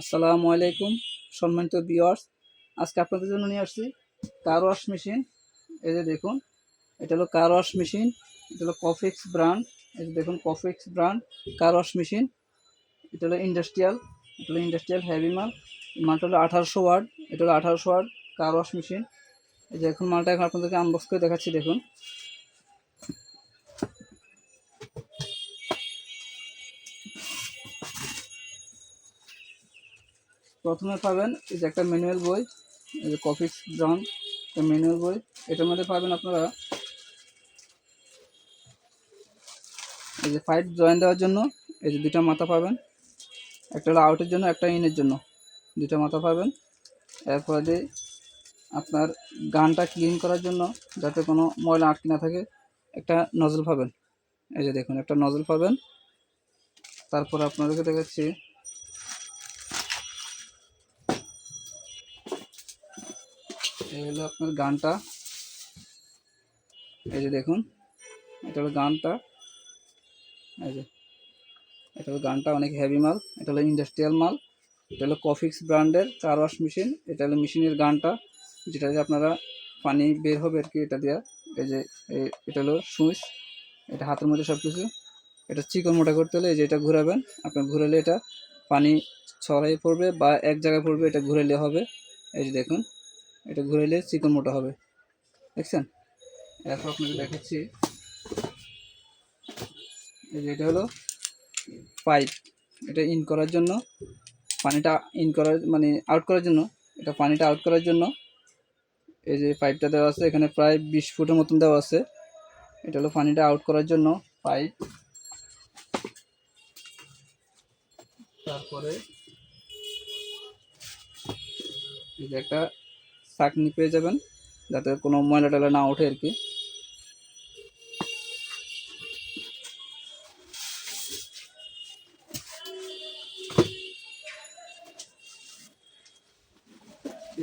আসসালামু আলাইকুম, সম্মানিত বিয়ার্স আজকে আপনাদের জন্য নিয়ে আসছি কার ওয়াশ মেশিন এই যে দেখুন, এটা হলো কার ওয়াশ মেশিন এটা হলো কফিক্স ব্র্যান্ড এই যে দেখুন কফিক্স ব্র্যান্ড কার ওয়াশ মেশিন এটা হলো ইন্ডাস্ট্রিয়াল এটা হলো ইন্ডাস্ট্রিয়াল হ্যাভি মাল। মালটা হলো আঠারোশো ওয়ার্ড এটা হলো আঠারোশো ওয়ার্ড কার ওয়াশ মেশিন এই যে এখন মালটা এখন আপনাদেরকে আনবক্স করে দেখাচ্ছি, দেখুন। প্রথমে পাবেন এই যে একটা ম্যানুয়াল বই, এই যে কফি ব্রাউন ম্যানুয়াল বই। এটার মধ্যে পাবেন আপনারা এই যে পাইপ জয়েন দেওয়ার জন্য, এই যে দুটা মাথা পাবেন। একটা আউটের জন্য, একটা ইনের জন্য। দুটা মাথা পাবেন। এরপরে আপনার গানটা ক্লিন করার জন্য, যাতে কোনো ময়লা আটকে না থাকে, একটা নজল পাবেন। এই যে দেখুন, একটা নজল পাবেন। তারপর আপনাদেরকে দেখাচ্ছি এই হলো আপনার গানটা। এই যে দেখুন, এটা হলো গানটা। এই যে, এটা হলো গানটা, অনেক হেভি মাল। এটা হলো ইন্ডাস্ট্রিয়াল মাল। এটা হলো কফিক্স ব্র্যান্ডের কার ওয়াশ মেশিন এটা হলো মেশিনের গানটা, যেটা দিয়ে আপনারা পানি বের হবে আর কি এটা দিয়া। এই যে এটা হলো সুইচ। এটা হাতের মধ্যে সব কিছু এটা চিকন মোটা করতে হলে এই যে এটা ঘোরাবেন। আপনার ঘুরালে এটা পানি ছড়াই পড়বে বা এক জায়গায় পড়বে, এটা ঘুরালে হবে। এই যে দেখুন এটা ঘুরাইলে চিকন মোটা হবে। দেখছেন? এরপর আপনাকে দেখাচ্ছি। এই যে এটা হলো পাইপ। এটা ইন করার জন্য, পানিটা ইন করার মানে আউট করার জন্য, এটা পানিটা আউট করার জন্য এই যে পাইপটা দেওয়া আছে, এখানে প্রায় বিশ ফুটের মতন দেওয়া আছে। এটা হলো পানিটা আউট করার জন্য পাইপ। তারপরে এই যে একটা চাকনি পেয়ে যাবেন, যাতে কোনো ময়লা টয়লা না ওঠে আর কি।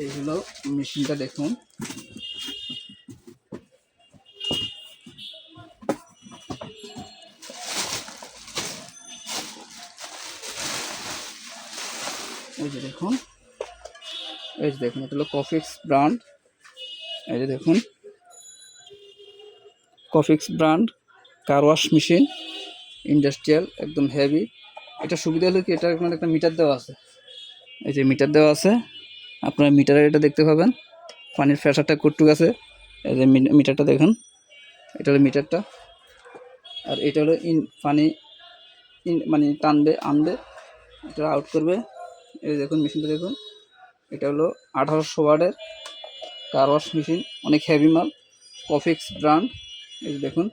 এই হলো মেশিনটা দেখুন। এই যে দেখুন। এই যে দেখুন, এটা হলো কফিক্স ব্র্যান্ড এই যে দেখুন কফিক্স brand car wash machine industrial একদম হেভি এটা সুবিধা হলো কি, এটার এখানে একটা মিটার দেওয়া আছে। এই যে মিটার দেওয়া আছে, আপনারা মিটারে এটা দেখতে পাবেন। পানির প্রেশারটা কটুক আছে। এই যে মিটারটা দেখুন, এটা হলো মিটারটা আর এটা হলো ইন, পানি ইন মানে টানবে, আনবে, এটা আউট করবে। এই দেখুন মেশিনটা দেখুন। এটা হলো আঠারোশো ওয়ার্ডের কার ওয়াশ মেশিন অনেক হেভি মাল। কফিক্স ব্র্যান্ড এই যে দেখুন,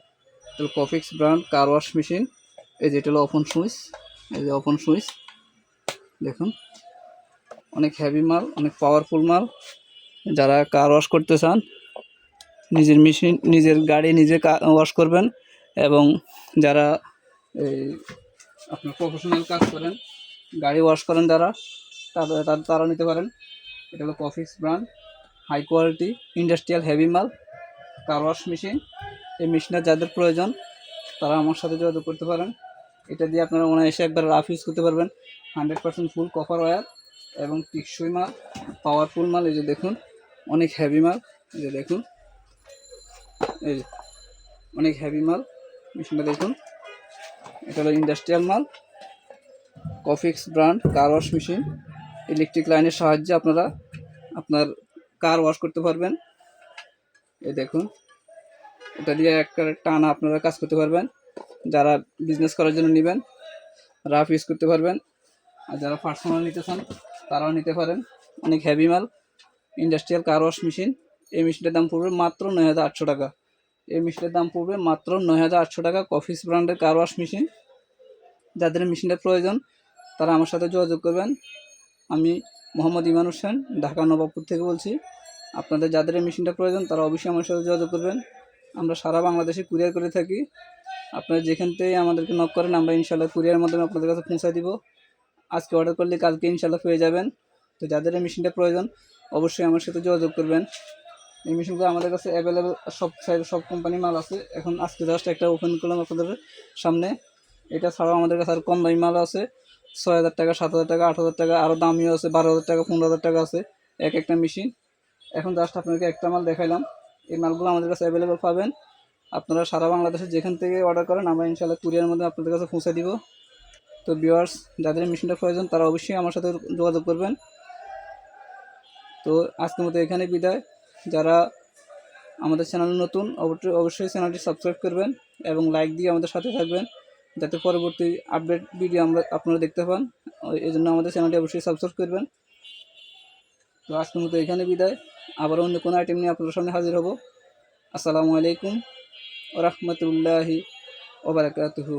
এটা হলো কফিক্স ব্র্যান্ড কার ওয়াশ মেশিন এই যে এটা হলো ওপেন সুইচ এই যে ওপেন সুইচ দেখুন, অনেক হেভি মাল, অনেক পাওয়ারফুল মাল। যারা কার ওয়াশ করতে চান, নিজের মেশিন নিজের গাড়ি নিজে ওয়াশ করবেন এবং যারা এই আপনার প্রফেশনাল কাজ করেন, গাড়ি ওয়াশ করেন যারা তারা নিতে পারেন। এটা হলো কফিক্স brand. High quality, industrial heavy মাল, কার ওয়াশ মেশিন। এই মেশিনের যাদের প্রয়োজন, তারা আমার সাথে যোগাযোগ করতে পারেন। এটা দিয়ে আপনারা ওনার এসে একবার রাফ ইউজ করতে পারবেন। Hundred percent full cover wire এবং টিকসই মাল, পাওয়ারফুল মাল। এই যে দেখুন, অনেক হেভি মাল। এই যে দেখুন, এই যে অনেক হেভি মাল। মেশিনটা দেখুন, এটা হলো ইন্ডাস্ট্রিয়াল মাল। কফিক্স brand, car wash machine. Electric লাইনের সাহায্যে আপনারা আপনার কার ওয়াশ করতে পারবেন। এই দেখুন, এটা দিয়ে একটা টানা আপনারা কাজ করতে পারবেন। যারা বিজনেস করার জন্য নেবেন রাফ ইউজ করতে পারবেন। আর যারা পার্সোনাল নিতে চান, তারাও নিতে পারেন। অনেক হেভি মাল ইন্ডাস্ট্রিয়াল কার ওয়াশ মেশিন এই মেশিনটার দাম পড়বে মাত্র নয় হাজার আটশো টাকা। এই মেশিনের দাম পড়বে মাত্র নয় হাজার আটশো টাকা। কফিস ব্র্যান্ডের কার ওয়াশ মেশিন যাদের মেশিনটার প্রয়োজন, তারা আমার সাথে যোগাযোগ করবেন। আমি মোহাম্মদ ইমান হোসেন, ঢাকা নবাবপুর থেকে বলছি। আপনাদের যাদের এই মেশিনটা প্রয়োজন, তারা অবশ্যই আমার সাথে যোগাযোগ করবেন। আমরা সারা বাংলাদেশে কুরিয়ার করে থাকি। আপনারা যেখান থেকে আমাদেরকে নক করেন, আমরা ইনশাল্লাহ কুরিয়ারের মাধ্যমে আপনাদের কাছে পৌঁছে দিব। আজকে অর্ডার করলে কালকে ইনশাল্লাহ পেয়ে যাবেন। তো যাদের এই মেশিনটা প্রয়োজন, অবশ্যই আমার সাথে যোগাযোগ করবেন। এই মেশিনগুলো আমাদের কাছে অ্যাভেলেবেল সব সাইড সব কোম্পানির মাল আছে। এখন আজকে জাস্ট একটা ওপেন করলাম আপনাদের সামনে। এটা ছাড়াও আমাদের কাছে আর কম দামি মাল আছে। ছয় হাজার টাকা, সাত হাজার টাকা, আট হাজার টাকা আরও দামিও আছে, বারো হাজার টাকা, পনেরো হাজার টাকা আছে, এক একটা মেশিন। এখন জাস্ট আপনাকে একটা মাল দেখাইলাম। এই মালগুলো আমাদের কাছে অ্যাভেলেবেল পাবেন। আপনারা সারা বাংলাদেশে যেখান থেকে অর্ডার করেন, আমরা ইনশাল্লাহ কুরিয়ার মধ্যে আপনাদের কাছে পৌঁছে দিব। তো ভিউয়ার্স যাদের মেশিনটা প্রয়োজন, তারা অবশ্যই আমার সাথে যোগাযোগ করবেন। তো আজকের মতো এখানে বিদায়। যারা আমাদের চ্যানেল নতুন, অবশ্যই অবশ্যই চ্যানেলটি সাবস্ক্রাইব করবেন এবং লাইক দিয়ে আমাদের সাথে থাকবেন। যাতে পরবর্তী আপডেট ভিডিও আমরা আপনারা দেখতে পান। এই জন্য আমাদের চ্যানেলটি অবশ্যই সাবস্ক্রাইব করবেন। তো আজকের মতো এখানে বিদায়। আবার অন্য কোনো আইটেম নিয়ে আপনাদের সামনে হাজির হব। আসসালামু আলাইকুম রহমতুল্লাহি ওবরাকাতুহু